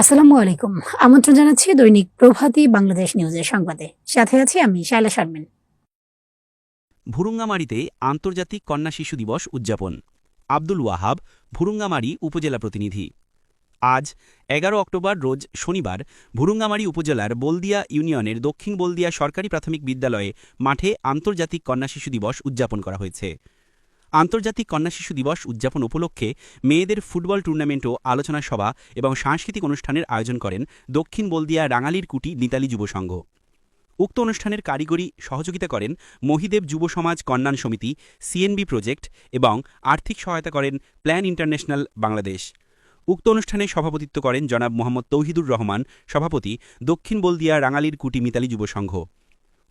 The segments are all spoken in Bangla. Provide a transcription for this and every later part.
আসসালামু আলাইকুম। আমন্ত্রণ জানাচ্ছি দৈনিক প্রভাতী বাংলাদেশ নিউজের সংবাদে। সাথে আছি আমি শায়লা শারমিন। ভুরুঙ্গামারিতে আন্তর্জাতিক কন্যা শিশু দিবস উদযাপন। আব্দুল ওয়াহাব, ভুরুঙ্গামারি উপজেলা প্রতিনিধি। আজ, এগারো অক্টোবর রোজ শনিবার, ভুরুঙ্গামারি উপজেলার বলদিয়া ইউনিয়নের দক্ষিণ বলদিয়া সরকারি প্রাথমিক বিদ্যালয়ে মাঠে আন্তর্জাতিক কন্যা শিশু দিবস উদযাপন করা হয়েছে। আন্তর্জাতিক কন্যা শিশু দিবস উদযাপন উপলক্ষে মেয়েদের ফুটবল টুর্নামেন্ট ও আলোচনা সভা এবং সাংস্কৃতিক অনুষ্ঠানের আয়োজন করেন দক্ষিণ বলদিয়া রাঙালির কুটি নিতালি যুব সংঘ। উক্ত অনুষ্ঠানের কারিগরি সহযোগিতা করেন মহিদেব যুব সমাজ কন্যান সমিতি সিএনবি প্রজেক্ট এবং আর্থিক সহায়তা করেন প্ল্যান ইন্টারন্যাশনাল বাংলাদেশ। উক্ত অনুষ্ঠানে সভাপতিত্ব করেন জনাব মোহাম্মদ তৌহিদুর রহমান, সভাপতি দক্ষিণ বলদিয়া রাঙালির কুটি মিতালি যুব সংঘ।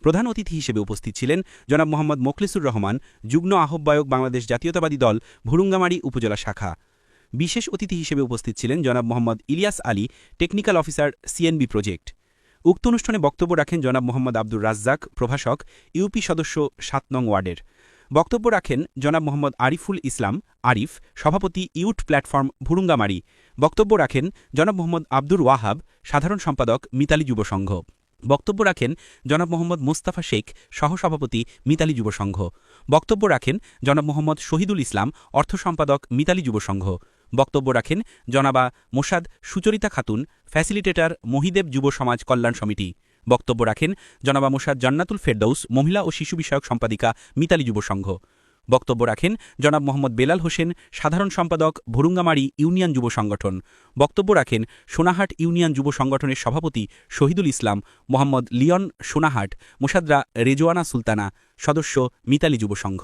প্রধান অতিথি হিসেবে উপস্থিত ছিলেন জনাব মোহাম্মদ মোখলেসুর রহমান, যুগ্ম আহ্বায়ক বাংলাদেশ জাতীয়তাবাদী দল, ভুরুঙ্গামারি উপজেলা শাখা। বিশেষ অতিথি হিসেবে উপস্থিত ছিলেন জনাব Mohammad Ilias Ali, technical officer, CNB project. উক্ত অনুষ্ঠানে বক্তব্য রাখেন জনাব মোহাম্মদ আব্দুর রাজ্জাক, প্রভাষক, ইউপি সদস্য, সাত নং ওয়ার্ডের। বক্তব্য রাখেন জনাব মোহাম্মদ আরিফুল ইসলাম, আরিফ, সভাপতি ইউট প্ল্যাটফর্ম ভুরুঙ্গামারি। বক্তব্য রাখেন জনাব মোহাম্মদ আব্দুর ওয়াহাব, সাধারণ সম্পাদক মিতালি যুব সংঘ। বক্তব্য রাখেন জনাব মোহাম্মদ মুস্তাফা শেখ, সহসভাপতি মিতালি যুব সংঘ বক্তব্য রাখেন জনাব মোহাম্মদ শহীদুল ইসলাম, অর্থ সম্পাদক মিতালি যুব সংঘ বক্তব্য রাখেন জনাবা মোসাদ সুচরিতা খাতুন, ফ্যাসিলিটেটর মহিদেব যুব সমাজ কল্যাণ সমিতি। বক্তব্য রাখেন জনাবা মোসাদ জান্নাতুল ফেরদৌস, মহিলা ও শিশু বিষয়ক সম্পাদিকা মিতালি যুব সংঘ বক্তব্য রাখেন জনাব মোহাম্মদ বেলাল হোসেন, সাধারণ সম্পাদক ভুরুঙ্গামারি ইউনিয়ন যুব সংগঠন। বক্তব্য রাখেন সোনাহাট ইউনিয়ন যুব সংগঠনের সভাপতি শহীদুল ইসলাম, মোহাম্মদ লিয়ন সোনাহাট, মোসাদরা রেজোয়ানা সুলতানা, সদস্য মিতালি যুব সংঘ।